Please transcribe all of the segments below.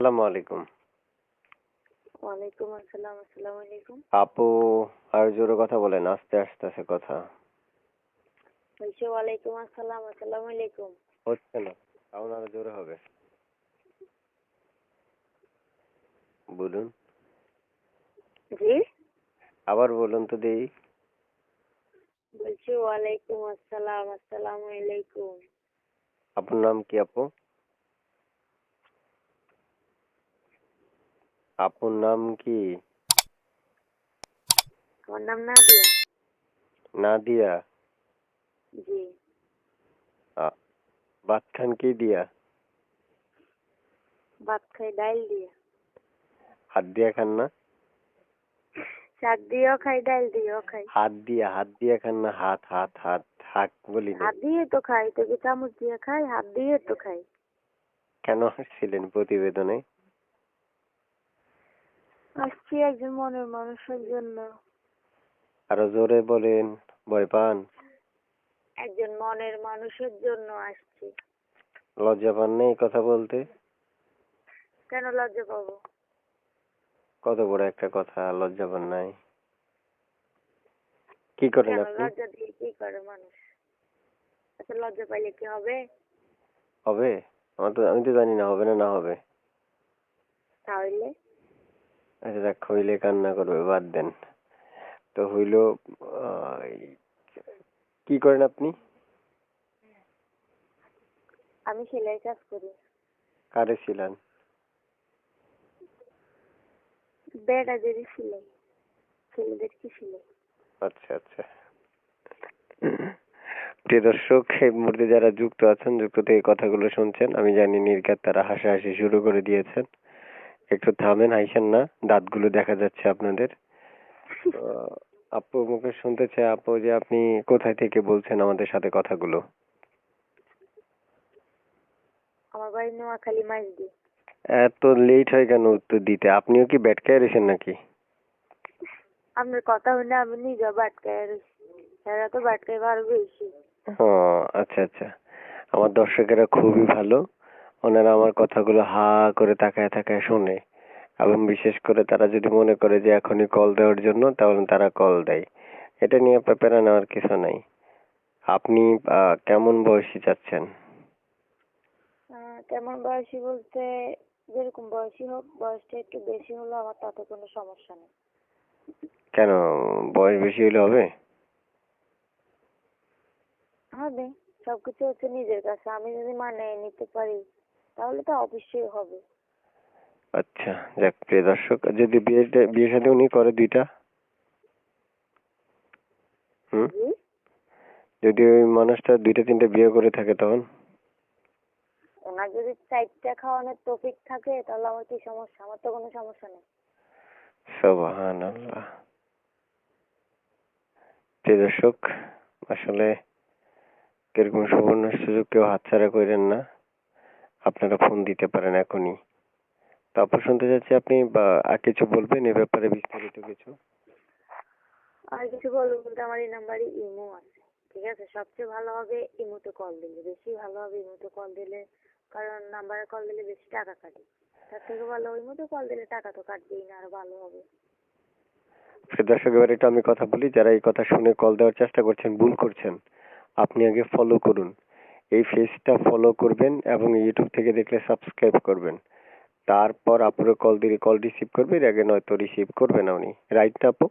আসসালামু আলাইকুম। ওয়ালাইকুম আসসালাম আসসালামু আলাইকুম। আপু আর জোরে কথা বলেন আস্তে আস্তে কথা। বলছি ওয়ালাইকুম আসসালাম আসসালামু আলাইকুম। হচ্ছে না এখন আরও জোরে হবে। বলুন। জি? আবার বলুন তো দেই। বলছি ওয়ালাইকুম আসসালাম আসসালামু আলাইকুম। আপনার নাম কি আপু? আপুর নাম কি? আমার নাম নাদিয়া। নাদিয়া? জি। আ- ভাত খান কি দিয়া? ভাত খাই ডাইল দিয়ে। হাত দিয়া খান না? শাক দিয়েও খাই ডাইল দিয়েও খাই। হাত দিয়া হাত দিয়া খান না? হাত হাত হাত হাত বলি না হাত দিয়ে তো খাই তো কি চামচ দিয়ে খাই? হাত দিয়ে তো খাই। কেন আসছিলেন প্রতিবেদনে? আসছি একজন মনের মানুষের জন্য। আরও জোরে বলেন ভয় পান? একজন মনের মানুষের জন্য আসছি। লজ্জা পান নেই কথা বলতে? কেন লজ্জা পাবো? কত বড় একটা কথা লজ্জা পান নাই। কি করেন কেন আপনি? লজ্জা দিয়ে কি করে মানুষ? আচ্ছা লজ্জা পাইলে কি হবে? হবে? আমার তো আমি তো জানি না হবে না না হবে। তাহলে? আচ্ছা দেখ হইলে কান্না করবে বাদ দেন। তো হইল কি করেন আপনি? আমি সেলাই কাজ করি। কারে ছিলেন বেড়াদেরই সেলাই। ছেলেদের কি সেলাই। আচ্ছা আচ্ছা। প্রিয় দর্শক এই মুহূর্তে যারা যুক্ত আছেন যুক্ত থেকে কথাগুলো শুনছেন আমি জানি নির্ঘাত তারা হাসাহাসি শুরু করে দিয়েছেন। একটু থামেন আইসেন না। দাঁতগুলো দেখা যাচ্ছে আপনাদের। আপু মুখে শুনতে চাই আপু যে আপনি কোথায় থেকে বলছেন আমাদের সাথে কথাগুলো? আমার বাড়ি নোয়াখালী মাইজদি এত লেট হয় কেন উত্তর দিতে? আপনিও কি ব্যাট খেয়ে রয়েছেন নাকি? আপনার কথা শুনে আমি নিজেও বাটকায় রয়েছি। এরা তো বাটকায় পারো বেশি। ও আচ্ছা আচ্ছা। আমার দর্শকেরা খুবই ভালো। ওনারা আমার কথাগুলো হা করে তাকায় তাকায় শোনে। এবং বিশেষ করে তারা যদি মনে করে যে এখনই কল দেওয়ার জন্য তাহলে তারা কল দেয়। এটা নিয়ে পেপারা নেওয়ার কিছু নাই। আপনি কেমন বয়সী চাচ্ছেন? কেমন বয়সী বলতে যেরকম বয়সী হোক বয়সটা একটু বেশি হলে আমার তাতে কোনো সমস্যা নেই। কেন? বয়স বেশি হলে হবে? হবে। সবকিছু হচ্ছে নিজের কাছে। আমি যদি মানিয়ে নিতে পারি তাহলে তো অবশ্যই হবে। আচ্ছা যাক প্রিয় দর্শক যদি বিয়ে বিয়ে সাথে উনি করে দুইটা? হুম? যদি ওই মানুষটা দুইটা তিনটা বিয়ে করে থাকে তখন? ওনার যদি চারটা খাওয়ানোর টপিক থাকে তাহলে আমার কি সমস্যা? আমার তো কোনো সমস্যা নেই। সুবহানাল্লাহ। প্রিয় দর্শক আসলে এরকম সুবর্ণ সুযোগ কেউ হাতছাড়া করেন না। আপনারা ফোন দিতে পারেন এখনই। তারপর শুনতে চাচ্ছি আপনি বা আর কিছু বলবেন এ ব্যাপারে বিস্তারিত কিছু? আর কিছু বলব বলতে আমার এই নাম্বারে ইমো আছে ঠিক আছে? সবচেয়ে ভালো হবে ইমোতে কল দিলে। বেশি ভালো হবে ইমোতে কল দিলে কারণ নাম্বারে কল দিলে বেশি টাকা কাটে। তার থেকে ভালো ইমোতে কল দিলে টাকা তো কাটবেই না আর ভালো হবে। দর্শক এবার একটু আমি কথা বলি যারা এই কথা শুনে কল দেওয়ার চেষ্টা করছেন ভুল করছেন আপনি আগে ফলো করুন। এই ফেসটা ফলো করবেন এবং ইউটিউব থেকে দেখলে সাবস্ক্রাইব করবেন। তারপর আপুরে কল দিলে কল রিসিভ করবে এর আগে নয়তো রিসিভ করবেন না উনি রাইট না আপু?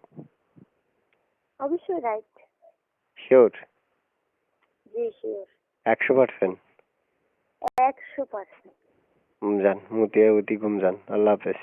অবশ্যই রাইট শিওর জি শিওর একশো পার্সেন্ট একশো পার্সেন্ট যান মুতিয়া উতি ঘুম যান। আল্লাহ হাফেজ।